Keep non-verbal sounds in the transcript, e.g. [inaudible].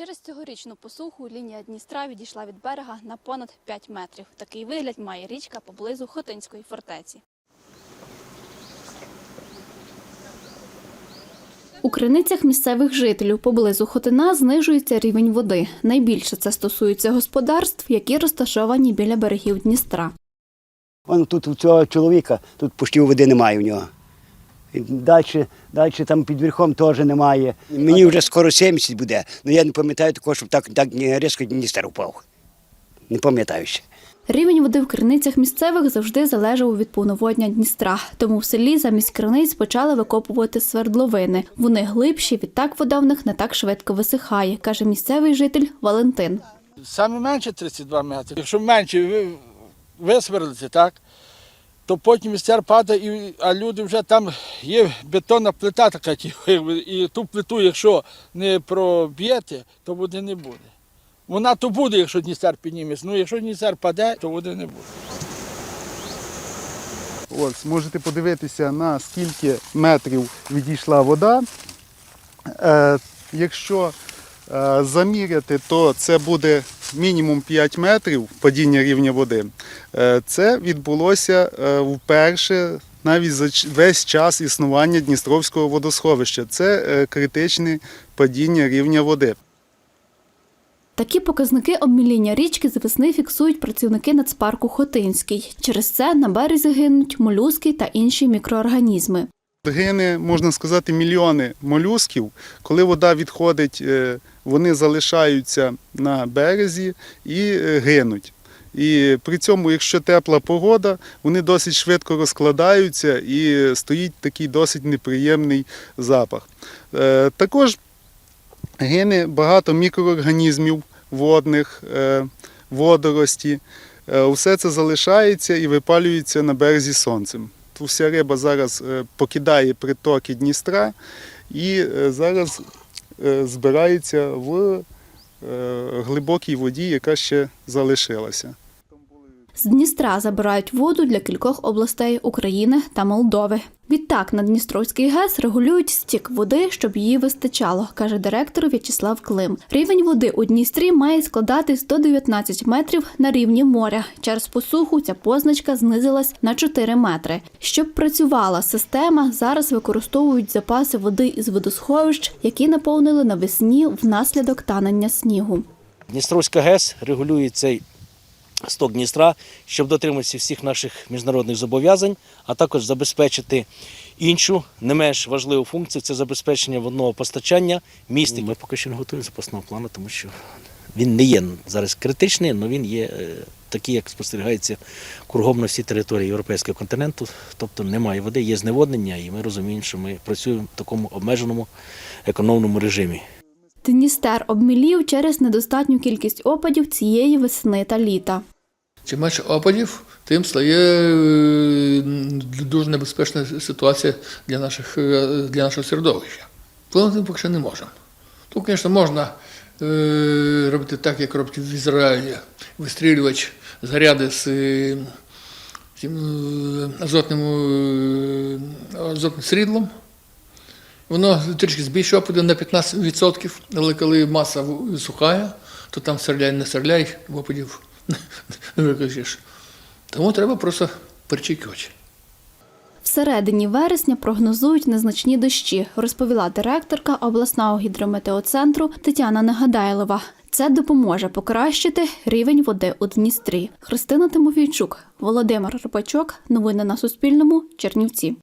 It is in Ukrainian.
Через цьогорічну посуху лінія Дністра відійшла від берега на понад 5 метрів. Такий вигляд має річка поблизу Хотинської фортеці. У криницях місцевих жителів поблизу Хотина знижується рівень води. Найбільше це стосується господарств, які розташовані біля берегів Дністра. Тут у цього чоловіка, тут почти води немає у нього. Далі, далі там під верхом теж немає. Мені вже скоро 70 буде, але я не пам'ятаю такого, щоб так, так різко Дністер упав. Не пам'ятаю ще. Рівень води в криницях місцевих завжди залежав від повноводня Дністра. Тому в селі замість криниць почали викопувати свердловини. Вони глибші, відтак вода в них не так швидко висихає, каже місцевий житель Валентин. Саме менше 32 метри. Якщо менше ви- висверлити, так, то потім містер падає, і, а люди вже там є бетонна плита така, [laughs] і ту плиту, якщо не проб'єте, то води не буде. Вона то буде, якщо Дністер підніметься. Ну, якщо Дністер паде, то води не буде. Ось, можете подивитися, на скільки метрів відійшла вода. Е, якщо е, заміряти, то це буде мінімум 5 метрів падіння рівня води. Е, це відбулося е, вперше навіть за весь час існування Дністровського водосховища. Це е, критичне падіння рівня води. Такі показники обміління річки з весни фіксують працівники нацпарку Хотинський. Через це на березі гинуть молюски та інші мікроорганізми. Гине, можна сказати, мільйони молюсків. Коли вода відходить, е, вони залишаються на березі і е, гинуть. І при цьому, якщо тепла погода, вони досить швидко розкладаються і стоїть такий досить неприємний запах. Е, Також гине багато мікроорганізмів водних, водорості. Усе це залишається і випалюється на березі сонцем. Вся риба зараз е, покидає притоки Дністра і е, зараз е, збирається в глибокій воді, яка ще залишилася. З Дністра забирають воду для кількох областей України та Молдови. Відтак на Дністровський ГЕС регулюють стік води, щоб її вистачало, каже директор В'ячеслав Клим. Рівень води у Дністрі має складати 119 метрів на рівні моря. Через посуху ця позначка знизилась на 4 метри. Щоб працювала система, зараз використовують запаси води із водосховищ, які наповнили навесні внаслідок танення снігу. Дністровська ГЕС регулює цей сток Дністра, щоб дотриматися всіх наших міжнародних зобов'язань, а також забезпечити іншу не менш важливу функцію це забезпечення водного постачання міст. Ми поки що не готуємо запасного плану, тому що він не є зараз критичний, але він є е, такий, як спостерігається кругом на всій території європейського континенту. Тобто немає води, є зневоднення, і ми розуміємо, що ми працюємо в такому обмеженому економному режимі. Дністер обмілів через недостатню кількість опадів цієї весни та літа. Чим менше опадів, тим стає е, дуже небезпечна ситуація для, наших, е, для нашого середовища. Вплинути поки що не можемо. Тут, звісно, можна е, робити так, як роблять в Ізраїлі, вистрілювач заряди з азотним, азотним срідлом. Воно трішки збільшує опади на 15%, але коли маса сухая, то там стріляй, не стріляй, опадів [laughs] не викажеш. Тому треба просто перечікувати. Всередині вересня прогнозують незначні дощі, розповіла директорка обласного гідрометеоцентру Тетяна Негадайлова. Це допоможе покращити рівень води у Дністрі. Христина Тимофійчук, Володимир Рибачок. Новини на Суспільному. Чернівці.